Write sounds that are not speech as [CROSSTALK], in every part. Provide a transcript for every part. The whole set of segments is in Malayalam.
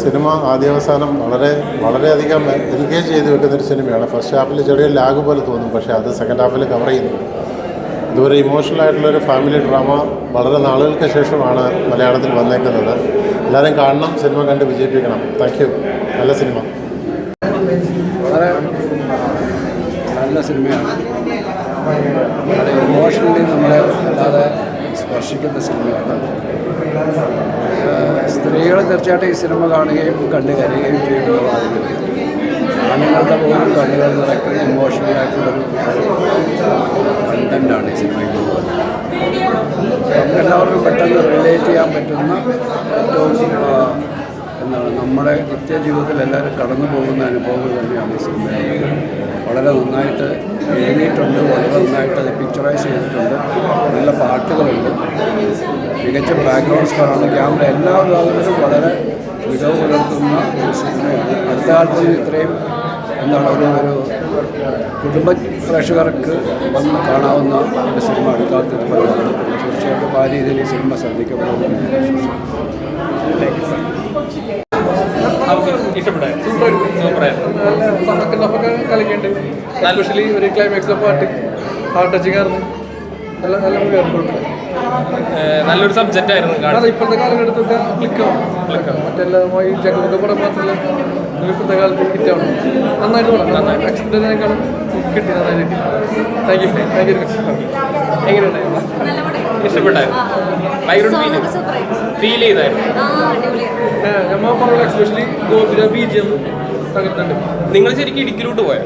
സിനിമ ആദ്യാവസാനം വളരെ വളരെയധികം എൻഗേജ് ചെയ്ത് വെക്കുന്ന ഒരു സിനിമയാണ്. ഫസ്റ്റ് ഹാഫിൽ ചെറിയ ലാഗ് പോലെ തോന്നും പക്ഷേ അത് സെക്കൻഡ് ഹാഫിൽ കവർ ചെയ്യുന്നു. ഇതുവരെ ഇമോഷണൽ ആയിട്ടുള്ളൊരു ഫാമിലി ഡ്രാമ വളരെ നാളുകൾക്ക് ശേഷമാണ് മലയാളത്തിൽ വന്നേക്കുന്നത്. എല്ലാവരും കാണണം സിനിമ കണ്ട് വിജയിപ്പിക്കണം. താങ്ക് യു നല്ല സിനിമ. നല്ല സിനിമയാണ്. വളരെ ഇമോഷണലി നമ്മളെ അല്ലാതെ സ്പർശിക്കുന്ന സിനിമയാണ്. സ്ത്രീകൾ തീർച്ചയായിട്ടും ഈ സിനിമ കാണുകയും കണ്ടു കരയുകയും ചെയ്യുന്നതാണ് ആണുങ്ങളുടെ പോലും കണ്ണുകൾ നിറയ്ക്കുന്ന ഇമോഷണലായിട്ടുള്ളൊരു കണ്ടന്റാണ് ഈ സിനിമയ്ക്കുള്ളത് നമുക്കെല്ലാവർക്കും പെട്ടെന്ന് റിലേറ്റ് ചെയ്യാൻ പറ്റുന്ന ഏറ്റവും എന്താണ് നമ്മുടെ നിത്യജീവിതത്തിൽ എല്ലാവരും കടന്നു പോകുന്ന അനുഭവങ്ങൾ തന്നെയാണ് ഈ സിനിമ വളരെ നന്നായിട്ട് എഴുതിയിട്ടുണ്ട് വളരെ നന്നായിട്ട് അത് പിക്ചറൈസ് ചെയ്തിട്ടുണ്ട്. നല്ല പാട്ടുകളുണ്ട്. മികച്ച ബാക്ക്ഗ്രൗണ്ട് സ്കോറാണ് ക്യാമറ എല്ലാ ഭാഗത്തിലും വളരെ മികവ് പുലർത്തുന്ന ഒരു സിനിമയാണ്. അടുത്ത ഇത്രയും എന്താണ് ഒരു ഒരു കുടുംബ പ്രേക്ഷകർക്ക് വന്ന് കാണാവുന്ന ഒരു സിനിമ അടുത്ത കാലത്ത് ഇതുപോലെ വന്നിട്ടുണ്ട് തീർച്ചയായിട്ടും ആ രീതിയിൽ ഈ സിനിമ ശ്രദ്ധിക്കപ്പെടുന്നു കളിക്കുന്നുണ്ട് എസ്പെഷ്യലി ഒരു ക്ലൈമാക്സിലെ പാട്ട് ഹാർട്ട് ടച്ചിങ് ആയിരുന്നു. നല്ല നല്ല മൂവിയായിരുന്നു നല്ലൊരു സബ്ജക്റ്റ് ആയിരുന്നു കാരണം ഇപ്പോഴത്തെ കാലഘട്ടത്തൊക്കെ ക്ലിക്കാവും ക്ലിക്കാവും മറ്റെല്ലാമായി ജഗതൊക്കെ പടം മാത്രമല്ല ഇപ്പോഴത്തെ കാലത്ത് ഹിറ്റാവണം നന്നായിട്ട് പടം. നന്നായിട്ട് എക്സ്പെക്ടേഷനേക്കാളും കിട്ടി നന്നായിട്ട് താങ്ക് യു താങ്ക് യു എങ്ങനെയുണ്ടായിരുന്നു? ഇഷ്ടപ്പെട്ടായിരുന്നു. ഭയങ്കര ഫീൽ ചെയ്തായിരുന്നു. നമ്മൾ പറഞ്ഞ എക്സ്പെഷ്യലി ഗോപുര ബി ജി എം തകർത്തുണ്ട് നിങ്ങൾ ശരിക്കും ഇടുക്കിലോട്ട് പോയോ?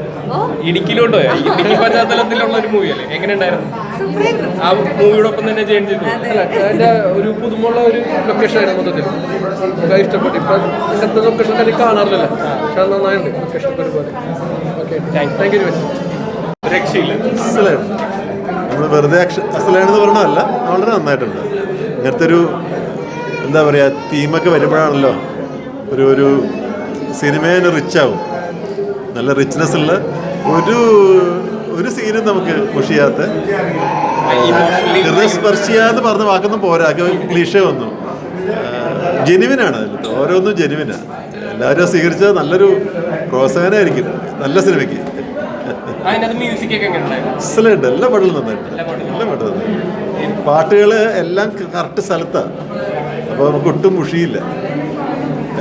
ഇടുക്കിലോട്ട് പോയോ? ഇടുക്കി പശ്ചാത്തലത്തിലുള്ള ഒരു മൂവിയല്ലേ എങ്ങനെയുണ്ടായിരുന്നു? ആ മൂവിയോടൊപ്പം തന്നെ ജോയിൻ ചെയ്തു. അല്ല അതിന്റെ ഒരു പുതുമുള്ള ഒരു ലൊക്കേഷൻ ആയിരുന്നു മൊത്തത്തിൽ. നമുക്ക് ഇഷ്ടപ്പെട്ടു. ഇപ്പൊ ഇങ്ങനത്തെ ലൊക്കേഷൻ കാര്യം കാണാറില്ല പക്ഷെ നന്നായിട്ടുണ്ട് ലൊക്കേഷൻ ഒരുപാട്. ഓക്കെ താങ്ക് യു രക്ഷയില്ല. നമ്മൾ വെറുതെ അസലാണെന്ന് പറഞ്ഞതല്ല വളരെ നന്നായിട്ടുണ്ട്. ഇങ്ങനത്തെ ഒരു എന്താ പറയുക തീമൊക്കെ വരുമ്പോഴാണല്ലോ ഒരു ഒരു സിനിമേനെ റിച്ചാവും നല്ല റിച്ച്നെസ് ഉള്ള ഒരു ഒരു സീനും നമുക്ക് മുഷിയാത്ത ഹൃദയസ്പർശിയാന്ന് പറഞ്ഞ വാക്കൊന്നും പോരാ. ക്ലീഷ വന്നു. ജെനുവിനാണ് അതിൽ ഓരോന്നും ജെനുവിനാണ് എല്ലാവരും സ്വീകരിച്ചത് നല്ലൊരു പ്രോത്സാഹനമായിരിക്കും നല്ല സിനിമയ്ക്ക്. എക്സലന്റ് എല്ലാ പാട്ടുകളും നന്നായിട്ട്. എല്ലാ പാട്ടും നന്നായിട്ട്. പാട്ടുകൾ എല്ലാം കറക്റ്റ് സ്ഥലത്താണ് അപ്പോൾ നമുക്ക് ഒട്ടും മുഷിയില്ല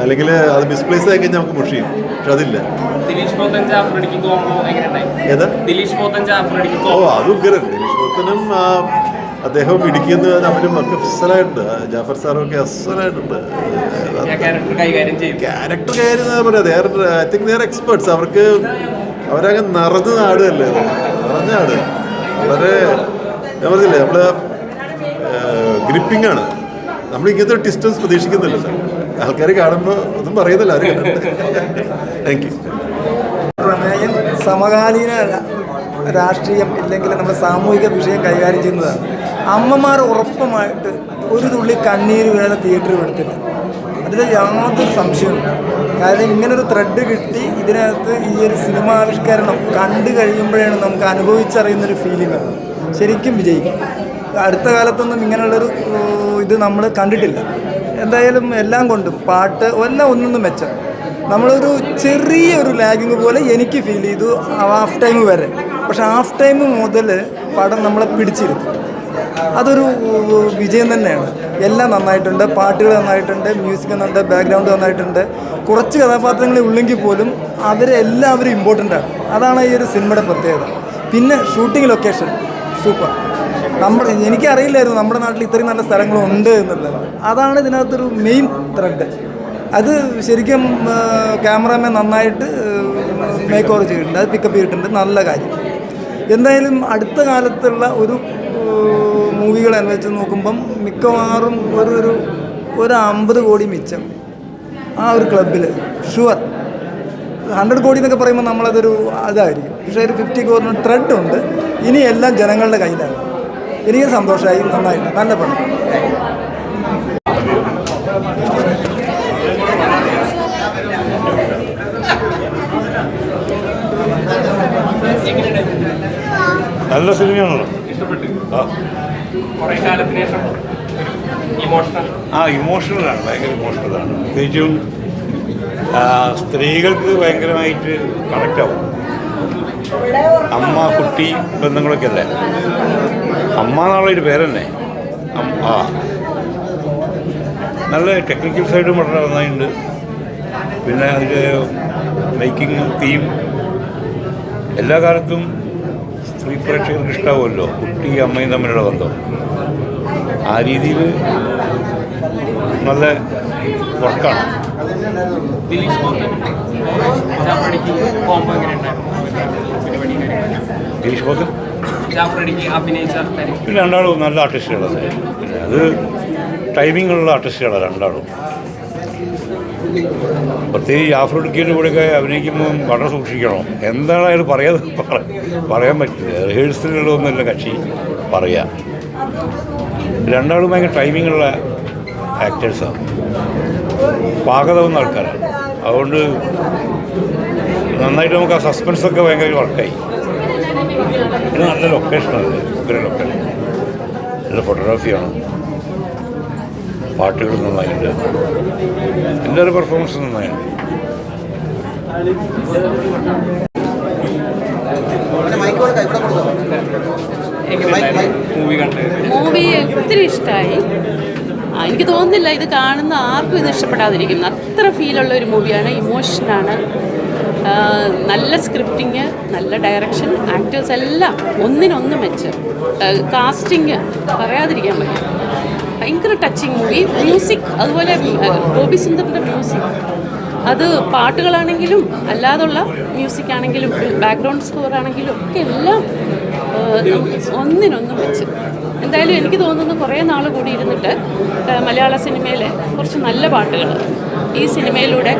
അല്ലെങ്കിൽ അത് മിസ്പ്ലേസ് ആയി കഴിഞ്ഞാൽ നമുക്ക് മുഷിയും പക്ഷെ അതില്ല. ദിലീഷ് കോമ്പോ എങ്ങനെയുണ്ടായി ദിലീഷ് ഓ കോമ്പോ അത് ഉഗ്രൻ ദിലീഷ് പോത്തനും അദ്ദേഹം ഇടുക്കിയെന്ന് അവരും ഒക്കെ അസലായിട്ടുണ്ട്. ജാഫർ സാറും ഒക്കെ അസലായിട്ടുണ്ട്. ക്യാരക്ടർ കൈകാര്യം ചെയ്യും. ക്യാരക്ടർ കാര്യം ഐ തിങ്ക് എക്സ്പേർട്സ് അവർക്ക് അവരങ്ങ് നിറഞ്ഞ നാടല്ലേ നിറഞ്ഞ നാട്. വളരെ ഞാൻ പറഞ്ഞില്ലേ നമ്മൾ ഗ്രിപ്പിംഗ് ആണ്. നമ്മൾ ഇങ്ങനത്തെ ഡിസ്റ്റൻസ് പ്രതീക്ഷിക്കുന്നില്ല ആൾക്കാർ കാണുമ്പോൾ ഒന്നും പറയുന്നില്ല ആരും താങ്ക് യു സമകാലീന രാഷ്ട്രീയം ഇല്ലെങ്കിൽ നമ്മുടെ സാമൂഹിക വിഷയം കൈകാര്യം ചെയ്യുന്നതാണ്. അമ്മമാർ ഉറപ്പുമായിട്ട് ഒരു തുള്ളി കണ്ണീര് വീഴാതെ തിയേറ്ററിൽ വിടത്തില്ല അതിൽ യാതൊരു സംശയമില്ല കാരണം ഇങ്ങനൊരു ത്രെഡ് കിട്ടി ഇതിനകത്ത് ഈ ഒരു സിനിമാവിഷ്കരണം കണ്ടു കഴിയുമ്പോഴാണ് നമുക്ക് അനുഭവിച്ചറിയുന്നൊരു ഫീലിംഗ് ശരിക്കും വിജയിക്കും. അടുത്ത കാലത്തൊന്നും ഇങ്ങനെയുള്ളൊരു ഇത് നമ്മൾ കണ്ടിട്ടില്ല. എന്തായാലും എല്ലാം കൊണ്ടും പാട്ട് എല്ലാം ഒന്നൊന്നും മെച്ചം. നമ്മളൊരു ചെറിയൊരു ലാഗിങ് പോലെ എനിക്ക് ഫീൽ ചെയ്തു ഹാഫ് ടൈം വരെ. പക്ഷെ ഹാഫ് ടൈം മുതൽ പടം നമ്മളെ പിടിച്ചിരുന്നു. അതൊരു വിജയം തന്നെയാണ്. എല്ലാം നന്നായിട്ടുണ്ട് പാട്ടുകൾ നന്നായിട്ടുണ്ട് മ്യൂസിക് നന്നായിട്ട് ബാക്ക്ഗ്രൗണ്ട് നന്നായിട്ടുണ്ട്. കുറച്ച് കഥാപാത്രങ്ങളെ ഉള്ളെങ്കിൽ പോലും അവരെല്ലാവരും ഇമ്പോർട്ടന്റ് ആണ്. അതാണ് ഈ ഒരു സിനിമയുടെ പ്രത്യേകത. പിന്നെ ഷൂട്ടിംഗ് ലൊക്കേഷൻ സൂപ്പർ നമ്മുടെ എനിക്കറിയില്ലായിരുന്നു നമ്മുടെ നാട്ടിൽ ഇത്രയും നല്ല സ്ഥലങ്ങളുണ്ട് എന്നുള്ളത്. അതാണ് ഇതിനകത്തൊരു മെയിൻ ത്രെഡ് അത് ശരിക്കും ക്യാമറാമാൻ നന്നായിട്ട് മേക്ക് ഓവർ ചെയ്തിട്ടുണ്ട്. അത് പിക്കപ്പ് ചെയ്തിട്ടുണ്ട്. നല്ല കാര്യം. എന്തായാലും അടുത്ത കാലത്തുള്ള ഒരു എന്ന് വെച്ച് നോക്കുമ്പം മിക്കവാറും ഒരു ഒരു ഒരു അമ്പത് കോടി മിച്ചം ആ ഒരു ക്ലബിൽ ഷുവർ ഹൺഡ്രഡ് കോടി എന്നൊക്കെ പറയുമ്പോൾ നമ്മളതൊരു അതായിരിക്കും. പക്ഷേ ഒരു ഫിഫ്റ്റി കോറിന് ത്രെഡ് ഉണ്ട്. ഇനി എല്ലാം ജനങ്ങളുടെ കയ്യിലാണ്. എനിക്ക് സന്തോഷമായി. നന്നായിട്ട് നല്ല പണം നല്ല സിനിമയാണല്ലോ ആ. ഇമോഷണലാണ് ഭയങ്കര ഇമോഷണലാണ് പ്രത്യേകിച്ചും സ്ത്രീകൾക്ക് ഭയങ്കരമായിട്ട് കണക്റ്റാവും അമ്മ കുട്ടി ബന്ധങ്ങളൊക്കെ അല്ലേ? അമ്മ എന്നുള്ളൊരു പേരന്നെ ആ. നല്ല ടെക്നിക്കൽ സൈഡും വളരെ നന്നായിട്ടുണ്ട്. പിന്നെ അതിന്റെ മേക്കിംഗ് തീം എല്ലാ കാലത്തും സ്ത്രീ പ്രേക്ഷകർക്ക് ഇഷ്ടാവുമല്ലോ? കുട്ടി അമ്മയും തമ്മിലുള്ള ബന്ധം. ആ രീതിയിൽ നല്ല വർക്കാണ്. ഗിരീഷ് ബോധൻ പിന്നെ രണ്ടാളും നല്ല ആർട്ടിസ്റ്റുകളാണ്. അത് ടൈമിങ്ങുള്ള ആർട്ടിസ്റ്റുകളാണ് രണ്ടാളും. പ്രത്യേകിച്ച് ആഫ്രിക്കയുടെ കൂടെയൊക്കെ അഭിനയിക്കുമ്പോൾ വളരെ സൂക്ഷിക്കണം. എന്താണ് അയാൾ പറയാതെ പറ- പറയാൻ പറ്റില്ല. റിഹേഴ്സലുകളൊന്നുമില്ല കക്ഷി പറയാം. രണ്ടാളും ഭയങ്കര ടൈമിങ്ങുള്ള ആക്ടേഴ്സാണ് പാകതവുന്ന ആൾക്കാരാണ്. അതുകൊണ്ട് നന്നായിട്ട് നമുക്ക് ആ സസ്പെൻസൊക്കെ ഭയങ്കര വർക്കായി ഇത് നല്ല ലൊക്കേഷനാണ് ഉഗ്ര ലൊക്കേഷൻ നല്ല ഫോട്ടോഗ്രാഫിയാണ് പാട്ടുകൾ നന്നായിട്ടുണ്ട്. എല്ലാവരും പെർഫോമൻസ് നന്നായിട്ടുണ്ട്. മൂവി കണ്ട് മൂവി ഒത്തിരി ഇഷ്ടമായി എനിക്ക് തോന്നുന്നില്ല ഇത് കാണുന്ന ആർക്കും ഇത് ഇഷ്ടപ്പെടാതിരിക്കും അത്ര ഫീലുള്ള ഒരു മൂവിയാണ് ഇമോഷനാണ് നല്ല സ്ക്രിപ്റ്റിങ് നല്ല ഡയറക്ഷൻ ആക്ടേഴ്സ് എല്ലാം ഒന്നിനൊന്ന് മെച്ച്. കാസ്റ്റിങ് പറയാതിരിക്കാൻ പറ്റും ഭയങ്കര ടച്ചിങ് മൂവി മ്യൂസിക് അതുപോലെ ഗോപി സുന്ദറിന്റെ മ്യൂസിക് അത് പാട്ടുകളാണെങ്കിലും അല്ലാതുള്ള മ്യൂസിക് ആണെങ്കിലും ബാക്ക്ഗ്രൗണ്ട് സ്കോർ ആണെങ്കിലും ഒക്കെ എല്ലാം ഒന്നിനൊന്നും വെച്ച്. എന്തായാലും എനിക്ക് തോന്നുന്നു കുറേ നാൾ കൂടി ഇരുന്നിട്ട് മലയാള സിനിമയിലെ കുറച്ച് നല്ല പാട്ടുകൾ ഈ സിനിമയിലൂടെ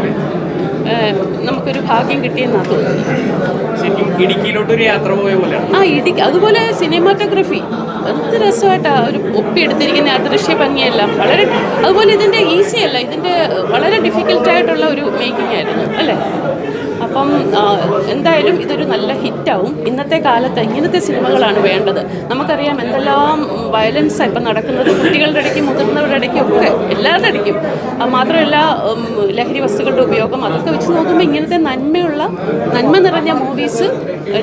നമുക്കൊരു ഭാഗ്യം കിട്ടിയെന്നാണ് തോന്നുന്നത് യാത്ര പോയ പോലെ ആ ഇടുക്കി അതുപോലെ സിനിമാറ്റോഗ്രഫി. എന്ത് രസമായിട്ടാണ് ഒരു ഒപ്പിയെടുത്തിരിക്കുന്ന ആ ദൃശ്യ ഭംഗിയെല്ലാം. വളരെ അതുപോലെ ഇതിന്റെ ഈസി അല്ല. ഇതിന്റെ വളരെ ഡിഫിക്കൽട്ടായിട്ടുള്ള ഒരു മേക്കിംഗ് ആയിരുന്നു. അല്ലേ? അപ്പം എന്തായാലും ഇതൊരു നല്ല ഹിറ്റാവും. ഇന്നത്തെ കാലത്ത് ഇങ്ങനത്തെ സിനിമകളാണ് വേണ്ടത്. നമുക്കറിയാം എന്തെല്ലാം വയലൻസാണ് ഇപ്പം നടക്കുന്നത്. കുട്ടികളുടെ ഇടയ്ക്കും മുതിർന്നവരുടെ ഇടയ്ക്കും ഒക്കെ എല്ലാവരുടെ ഇടയ്ക്കും. മാത്രമല്ല ലഹരി വസ്തുക്കളുടെ ഉപയോഗം അതൊക്കെ വെച്ച് നോക്കുമ്പോൾ ഇങ്ങനത്തെ നന്മയുള്ള നന്മ നിറഞ്ഞ മൂവീസ്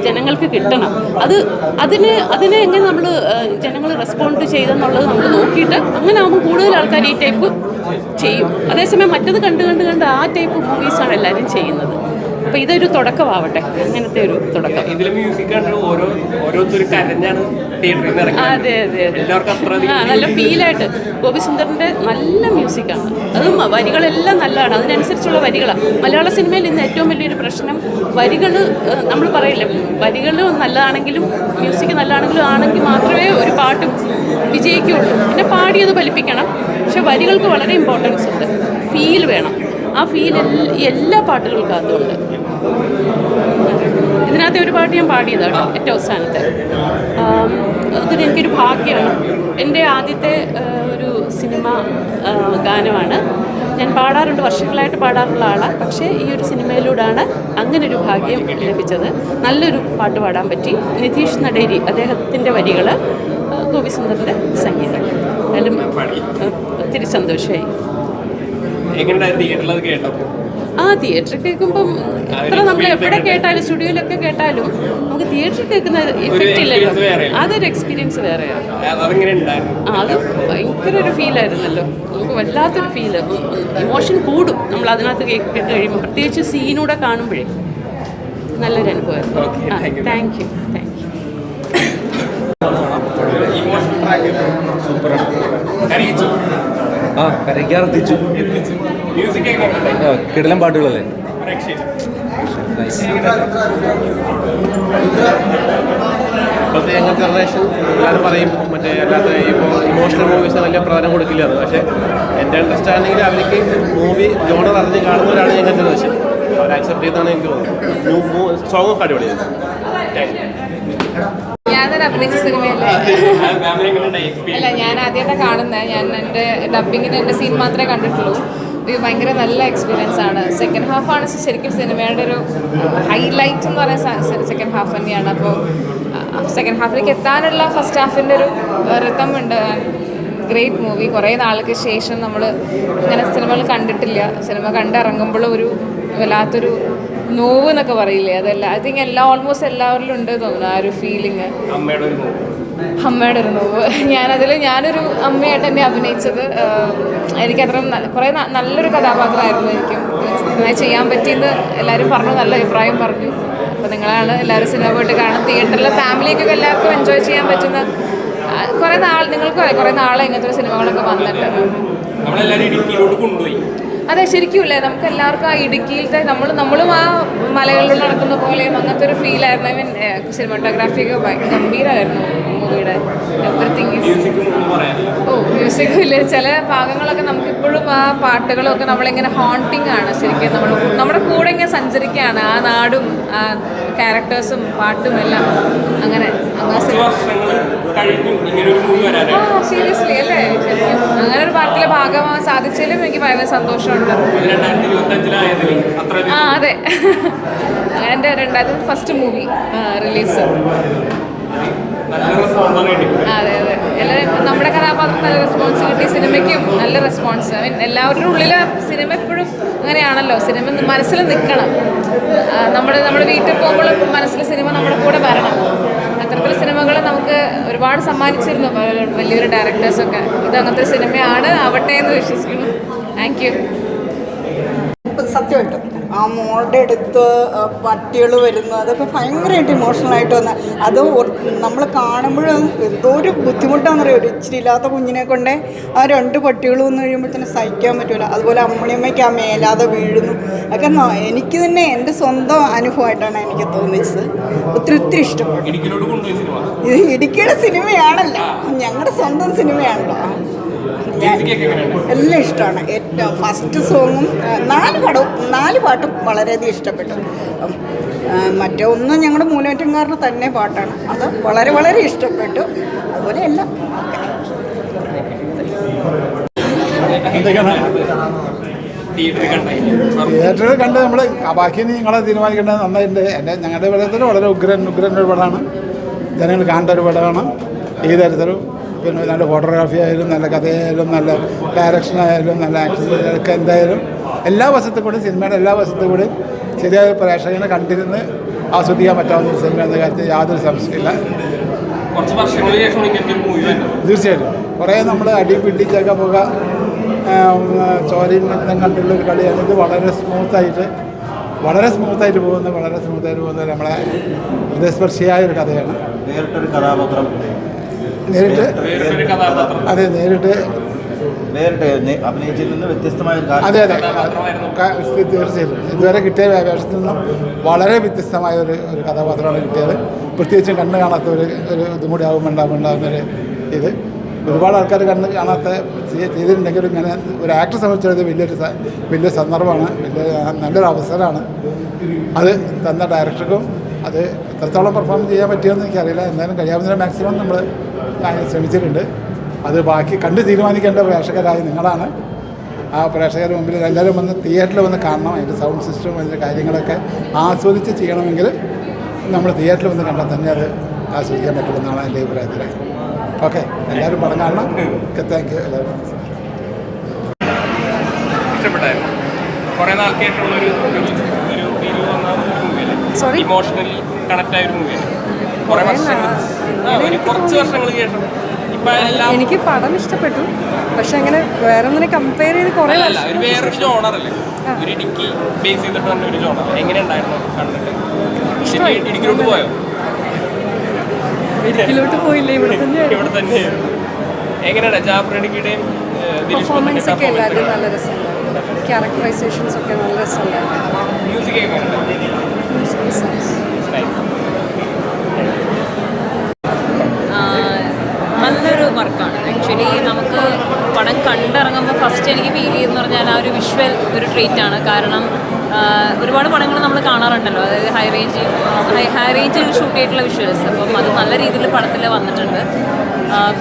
ജനങ്ങൾക്ക് കിട്ടണം. അത് അതിന് അതിനെ എങ്ങനെ നമ്മൾ ജനങ്ങൾ റെസ്പോണ്ട് ചെയ്തെന്നുള്ളത് നമ്മൾ നോക്കിയിട്ട് അങ്ങനെ ആകുമ്പോൾ കൂടുതൽ ആൾക്കാർ ഈ ടൈപ്പ് ചെയ്യും. അതേസമയം മറ്റത് കണ്ട് കണ്ട് കണ്ട് ആ ടൈപ്പ് മൂവീസാണ് എല്ലാവരും ചെയ്യുന്നത്. അപ്പോൾ ഇതൊരു തുടക്കമാവട്ടെ. അങ്ങനത്തെ ഒരു തുടക്കം. ഇതിലെ മ്യൂസിക് ഓരോ ഓരോരുത്തർ കരഞ്ഞാണ് അതെ അതെ അതെ. നല്ല ഫീലായിട്ട് ഗോപിസുന്ദറിന്റെ നല്ല മ്യൂസിക്കാണ് അതും വരികളെല്ലാം നല്ലതാണ്. അതിനനുസരിച്ചുള്ള വരികളാണ് മലയാള സിനിമയിൽ ഇന്ന് ഏറ്റവും വലിയൊരു പ്രശ്നം വരികൾ നമ്മൾ പറയില്ല വരികൾ നല്ലതാണെങ്കിലും മ്യൂസിക് നല്ലതാണെങ്കിലും ആണെങ്കിൽ മാത്രമേ ഒരു പാട്ട് വിജയിക്കുകയുള്ളൂ. പിന്നെ പാടിയത് ഫലിപ്പിക്കണം. പക്ഷെ വരികൾക്ക് വളരെ ഇമ്പോർട്ടൻസ് ഉണ്ട്. ഫീൽ വേണം. ആ ഫീൽ എല്ലാ പാട്ടുകൾക്കകത്തുണ്ട് ഇതിനകത്തെ ഒരു പാട്ട് ഞാൻ പാടിയതാണ് ഏറ്റവും അവസാനത്തെ. അതൊരു എനിക്കൊരു ഭാഗ്യമാണ്. എന്റെ ആദ്യത്തെ ഒരു സിനിമ ഗാനമാണ്. ഞാൻ പാടാറുണ്ട് വർഷങ്ങളായിട്ട് പാടാറുള്ള ആളാണ് പക്ഷേ ഈ ഒരു സിനിമയിലൂടെയാണ് അങ്ങനെ ഒരു ഭാഗ്യം ലഭിച്ചത്. നല്ലൊരു പാട്ട് പാടാൻ പറ്റി. നിതീഷ് നടേരി അദ്ദേഹത്തിന്റെ വരികൾ ഗോപിസുന്ദറിന്റെ സംഗീതം. അതിലും ഒത്തിരി സന്തോഷമായി എങ്ങനെയുണ്ടായിരുന്നു തിയേറ്ററിൽ അത് കേട്ടപ്പോൾ ആ തിയേറ്ററിൽ കേൾക്കുമ്പം അത്ര നമ്മൾ എവിടെ കേട്ടാലും സ്റ്റുഡിയോയിലൊക്കെ കേട്ടാലും നമുക്ക് തിയേറ്ററിൽ കേൾക്കുന്ന ഇഫക്റ്റ് ഇല്ലല്ലോ. അതൊരു എക്സ്പീരിയൻസ് വേറെയാണ്. ആ അത് ഭയങ്കര ഒരു ഫീൽ ഫീലായിരുന്നല്ലോ നമുക്ക് വല്ലാത്തൊരു ഫീൽ ഇമോഷൻ കൂടും. നമ്മൾ അതിനകത്ത് കേട്ട് കഴിയുമ്പോൾ പ്രത്യേകിച്ച് സീനൂടെ കാണുമ്പോഴേ നല്ലൊരു അനുഭവമായിരുന്നു. ആ. താങ്ക് യു താങ്ക് യു കരയിച്ചു ആ കരയ്ക്കാർ എത്തിച്ചു. കിടലം പാട്ടുകളല്ലേ ഇപ്പോഴത്തെ യങ്ങർ ജനറേഷൻ എല്ലാവരും പറയും മറ്റേ അല്ലാത്ത ഇപ്പോൾ ഇമോഷണൽ മൂവീസിന് വലിയ പ്രധാനം കൊടുക്കില്ല എന്ന് പക്ഷേ എന്റെ അണ്ടർസ്റ്റാൻഡിങ്ങിൽ അവർക്ക് മൂവി ജോണർ അറിഞ്ഞ് കാണുന്നവരാണ് യങ്ങർ ജനറേഷൻ അവർ ആക്സെപ്റ്റ് ചെയ്താണ് എനിക്ക് തോന്നുന്നത് സോങ് ഒക്കെ അടിപൊളിയാണ് ഞാനൊരു അഭിനയിച്ച സിനിമയല്ലേ അല്ല ഞാൻ ആദ്യമായിട്ട് കാണുന്നത് ഞാൻ എന്റെ ഡബിങ്ങിന് എന്റെ സീൻ മാത്രമേ കണ്ടിട്ടുള്ളൂ. ഭയങ്കര നല്ല എക്സ്പീരിയൻസ് ആണ്. സെക്കൻഡ് ഹാഫ് ആണ് ശരിക്കും സിനിമയുടെ ഒരു ഹൈലൈറ്റ് എന്ന് പറയുന്ന സെക്കൻഡ് ഹാഫ് തന്നെയാണ്. അപ്പോൾ സെക്കൻഡ് ഹാഫിലേക്ക് എത്താനുള്ള ഫസ്റ്റ് ഹാഫിന്റെ ഒരു റിതം ഉണ്ട്. ഗ്രേറ്റ് മൂവി കുറേ നാൾക്ക് ശേഷം നമ്മൾ ഇങ്ങനെ സിനിമകൾ കണ്ടിട്ടില്ല. സിനിമ കണ്ടിറങ്ങുമ്പോൾ ഒരു വല്ലാത്തൊരു നോവ് എന്നൊക്കെ പറയില്ലേ? അതെല്ലാം ഐ തിങ്ക് എല്ലാ ഓൾമോസ്റ്റ് എല്ലാവരിലും ഉണ്ട് തോന്നുന്നു ആ ഒരു ഫീലിംഗ് അമ്മയുടെ ഒരു നോവ്. ഞാനതിൽ ഞാനൊരു അമ്മയായിട്ട് തന്നെ അഭിനയിച്ചത് എനിക്കത്ര കുറേ നല്ലൊരു കഥാപാത്രമായിരുന്നു എനിക്കും. നന്നായി ചെയ്യാൻ പറ്റിയെന്ന് എല്ലാവരും പറഞ്ഞു നല്ല അഭിപ്രായം പറഞ്ഞു. അപ്പോൾ നിങ്ങളാണ് എല്ലാവരും സിനിമ പോയിട്ട് കാണും. തിയേറ്ററിലെ ഫാമിലിക്കൊക്കെ എല്ലാവർക്കും എൻജോയ് ചെയ്യാൻ പറ്റുന്ന കുറേ നാൾ നിങ്ങൾക്ക് അറിയാം കുറേ നാളെ ഇങ്ങനത്തെ സിനിമകളൊക്കെ വന്നിട്ട്. അതെ ശരിക്കും ഇല്ലേ നമുക്ക് എല്ലാവർക്കും ആ ഇടുക്കിയിലത്തെ നമ്മൾ നമ്മളും ആ മലകളിൽ നടക്കുന്ന പോലെയും അങ്ങനത്തെ ഒരു ഫീലായിരുന്നു ഐ മീൻ സിനിമാറ്റോഗ്രാഫിയൊക്കെ ഗംഭീരമായിരുന്നു മൂവിയുടെ എവറിത്തിങ് ഓ മ്യൂസിക്കും ഇല്ല ചില ഭാഗങ്ങളൊക്കെ നമുക്ക് ഇപ്പോഴും ആ പാട്ടുകളൊക്കെ നമ്മളിങ്ങനെ ഹോണ്ടിങ് ആണ്. ശരിക്കും നമ്മൾ നമ്മുടെ കൂടെ ഇങ്ങനെ സഞ്ചരിക്കുകയാണ്. ആ നാടും ആ ക്യാരക്ടേഴ്സും പാട്ടും എല്ലാം. അങ്ങനെ. സീരിയസ്ലി അല്ലേ? ശരിക്കും. അങ്ങനെ ഒരു പാട്ടിലെ ഭാഗമാകാൻ സാധിച്ചാലും എനിക്ക് ഭയങ്കര സന്തോഷമുണ്ട്. ആ അതെ. [LAUGHS] അങ്ങനെ എന്റെ രണ്ടായിരത്തി ഫസ്റ്റ് മൂവി റിലീസ് അതെ അതെ. എല്ലാവരും നമ്മുടെ കഥാപാത്രം നല്ല റെസ്പോൺസ് കിട്ടി. സിനിമയ്ക്കും നല്ല റെസ്പോൺസ് ഐ മീൻ എല്ലാവരുടെ ഉള്ളിൽ സിനിമ എപ്പോഴും അങ്ങനെയാണല്ലോ. സിനിമ മനസ്സിൽ നിൽക്കണം. നമ്മുടെ നമ്മുടെ വീട്ടിൽ പോകുമ്പോഴും മനസ്സിൽ സിനിമ നമ്മുടെ കൂടെ വരണം. അത്തരത്തിൽ സിനിമകൾ നമുക്ക് ഒരുപാട് സമ്മാനിച്ചിരുന്നു. വലിയൊരു ഡയറക്ടേഴ്സൊക്കെ ഇത് അങ്ങനത്തെ ഒരു സിനിമയാണ് ആവട്ടെ എന്ന് വിശ്വസിക്കുന്നു. താങ്ക് യു സത്യമായിട്ടും. ആ മോളുടെ അടുത്ത് പട്ടികൾ വരുന്നു. അതൊക്കെ ഭയങ്കരമായിട്ട് ഇമോഷണലായിട്ട് വന്ന. അത് നമ്മൾ കാണുമ്പോൾ എന്തോ ഒരു ബുദ്ധിമുട്ടാണെന്നറിയോ ഒരു ഇച്ചിരി ഇല്ലാത്ത കുഞ്ഞിനെ കൊണ്ടേ ആ രണ്ട് പട്ടികൾ വന്നു കഴിയുമ്പോഴത്തേനും സഹിക്കാൻ പറ്റില്ല അതുപോലെ അമ്മണിയമ്മയ്ക്ക് ആ മേലാതെ വീഴുന്നു. ഒക്കെ എനിക്ക് തന്നെ എന്റെ സ്വന്തം അനുഭവമായിട്ടാണ് എനിക്ക് തോന്നിച്ചത്. ഒത്തിരി ഒത്തിരി ഇഷ്ടപ്പെട്ടു. ഇടുക്കിയുടെ സിനിമയാണല്ലോ. ഞങ്ങളുടെ സ്വന്തം സിനിമയാണല്ലോ. എല്ലാം ഇഷ്ടമാണ്. ഏറ്റവും ഫസ്റ്റ് സോങ്ങും നാല് പടവും നാല് പാട്ടും വളരെയധികം ഇഷ്ടപ്പെട്ടു. മറ്റേ ഒന്ന് ഞങ്ങളുടെ മൂലമറ്റംകാരുടെ തന്നെ പാട്ടാണ്. അത് വളരെ വളരെ ഇഷ്ടപ്പെട്ടു. അതുപോലെ എല്ലാം. തിയേറ്ററിൽ കണ്ട് നമ്മൾ ബാക്കി നിങ്ങളെ തീരുമാനിക്കേണ്ടത് നന്നായിട്ടുണ്ട് എന്റെ ഞങ്ങളുടെ പടത്തിൽ വളരെ ഉഗ്രൻ ഉഗ്രൻ ഒരു പടമാണ്. ജനങ്ങൾ കാണേണ്ട ഒരു പടമാണ്. ഈ തരത്തിലും പിന്നെ നല്ല ഫോട്ടോഗ്രാഫി ആയാലും നല്ല കഥയായാലും നല്ല ഡയറക്ഷൻ ആയാലും നല്ല ആക്ഷൻ ഒക്കെ എന്തായാലും എല്ലാ വശത്തും കൂടി സിനിമയുടെ എല്ലാ വശത്തും കൂടി ശരിയായ പ്രേക്ഷകനെ കണ്ടിരുന്ന് ആസ്വദിക്കാൻ പറ്റാവുന്ന ഒരു സിനിമ എന്ന കാര്യത്തിൽ യാതൊരു സംശയമില്ല തീർച്ചയായിട്ടും. കുറേ നമ്മൾ അടി പിടിച്ചൊക്കെ പോക. ചോരയും രക്തം കണ്ടുള്ള ഒരു കളിയാണ് ഇത് വളരെ സ്മൂത്തായിട്ട് വളരെ സ്മൂത്തായിട്ട് പോകുന്ന വളരെ സ്മൂത്തായിട്ട് പോകുന്ന നമ്മളെ ഹൃദയസ്പർശിയായ ഒരു കഥയാണ്. നേരിട്ടൊരു കഥാപാത്രം. നേരിട്ട് അതെ നേരിട്ട് നേരിട്ട് നെ- നിന്ന് വ്യത്യസ്തമായ ഒരു അതെ അതെ. തീർച്ചയായിട്ടും. ഇതുവരെ കിട്ടിയ വേഷത്തിൽ നിന്നും വളരെ വ്യത്യസ്തമായ ഒരു ഒരു കഥാപാത്രമാണ് കിട്ടിയത്. പ്രത്യേകിച്ചും കണ്ണ് കാണാത്ത ഒരു ഒരു ഇതും കൂടി ആകുമ്പോൾ ഉണ്ടാകുന്നുണ്ടാകുന്നൊരു ഇത്. ഒരുപാട് ആൾക്കാർ കണ്ണ് കാണാത്ത ചെയ്- ചെയ്തിട്ടുണ്ടെങ്കിലും ഇങ്ങനെ ഒരു ആക്ടറെ സംബന്ധിച്ചത് വലിയൊരു വലിയ സന്ദർഭമാണ്. വലിയ നല്ലൊരു അവസരമാണ്. അത് തന്ന ഡയറക്ടർക്കും അത് എത്രത്തോളം പെർഫോം ചെയ്യാൻ പറ്റിയെന്ന് എനിക്കറിയില്ല. എന്തായാലും കഴിയാവുന്ന മാക്സിമം നമ്മൾ ശ്രമിച്ചിട്ടുണ്ട്. അത് ബാക്കി കണ്ട് തീരുമാനിക്കേണ്ട പ്രേക്ഷകരായ നിങ്ങളാണ്. ആ പ്രേക്ഷകരുടെ മുമ്പിൽ എല്ലാവരും വന്ന് തിയേറ്ററിൽ വന്ന് കാണണം. അതിന്റെ സൗണ്ട് സിസ്റ്റം അതിന്റെ കാര്യങ്ങളൊക്കെ ആസ്വദിച്ച് ചെയ്യണമെങ്കിൽ നമ്മൾ തിയേറ്ററിൽ വന്ന് കണ്ടാൽ തന്നെ അത് ആസ്വദിക്കാൻ പറ്റുമെന്നാണ് എന്റെ അഭിപ്രായത്തിൽ ഓക്കെ എല്ലാവരും പടം കാണണം. താങ്ക് യു എല്ലാവരും ഇഷ്ടപ്പെട്ടായിരുന്നു. കുറെ നാൾക്ക് ഒരു ഫീൽ വന്ന ഒരു മൂവിയല്ലേ? ഇമോഷണലി കണക്ട് ആയ ഒരു മൂവിയല്ലേ കുറേ ഒരു കുറച്ച് വർഷങ്ങൾക്ക് ശേഷം. എനിക്ക് പടം ഇഷ്ടപ്പെട്ടു. പക്ഷെ അങ്ങനെ വേറെ ഒന്നിനെ കമ്പയർ ചെയ്ത് കുറേ അല്ല ഒരു വേറൊരു ജോണർ അല്ലേ? ഒരു ഇടുക്കി ബേസ് ചെയ്തിട്ട് ഒരു ജോണർ എങ്ങനെ ഉണ്ടായിരുന്നു കണ്ടിട്ട്? ശരി ഇടുക്കിലോട്ട് പോയോ? ഇടുക്കിലോട്ട് പോയില്ല? ഇവിടെ തന്നെ എങ്ങനെയാണ് പെർഫോമൻസ് ഒക്കെ എല്ലാവരും നല്ല രസമുണ്ടായിരുന്നു. ക്യാരക്ടറൈസേഷൻസ് ഒക്കെ നല്ല രസമുണ്ടായിരുന്നു. മ്യൂസിക് എങ്ങനെയുണ്ട് നല്ലൊരു വർക്കാണ് ആക്ച്വലി നമുക്ക് പടം കണ്ടിറങ്ങുമ്പോൾ ഫസ്റ്റ് എനിക്ക് ഫീൽ ചെയ്യുന്ന പറഞ്ഞാൽ ആ ഒരു വിഷ്വൽ ഒരു ട്രീറ്റ് ആണ്. കാരണം ഒരുപാട് പടങ്ങൾ നമ്മൾ കാണാറുണ്ടല്ലോ. അതായത് ഹൈ റേഞ്ച് ഹൈ റേഞ്ചിൽ ഷൂട്ട് ചെയ്തിട്ടുള്ള വിഷ്വൽസ് അപ്പം അത് നല്ല രീതിയിൽ പടത്തിൽ വന്നിട്ടുണ്ട്.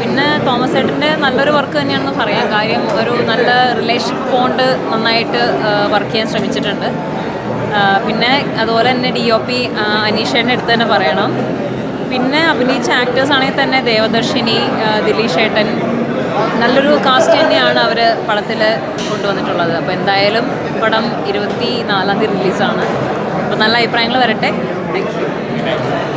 പിന്നെ തോമസ് ഏട്ടന്റെ നല്ലൊരു വർക്ക് തന്നെയാണെന്ന് പറയാം. കാര്യം ഒരു നല്ല റിലേഷൻ പോണ്ട് നന്നായിട്ട് വർക്ക് ചെയ്യാൻ ശ്രമിച്ചിട്ടുണ്ട്. പിന്നെ അതുപോലെ തന്നെ ഡി ഒ പി അനീഷേന്റെ അടുത്ത് തന്നെ പറയണം. പിന്നെ അഭിനയിച്ച ആക്ടേഴ്സ് ആണെങ്കിൽ തന്നെ ദേവദർശിനി ദിലീഷേട്ടൻ. നല്ലൊരു കാസ്റ്റ് തന്നെയാണ് അവർ പടത്തിൽ കൊണ്ടുവന്നിട്ടുള്ളത്. അപ്പോൾ എന്തായാലും പടം ഇരുപത്തി നാലാം തീയതി റിലീസാണ് അപ്പോൾ നല്ല അഭിപ്രായങ്ങൾ വരട്ടെ. Thank you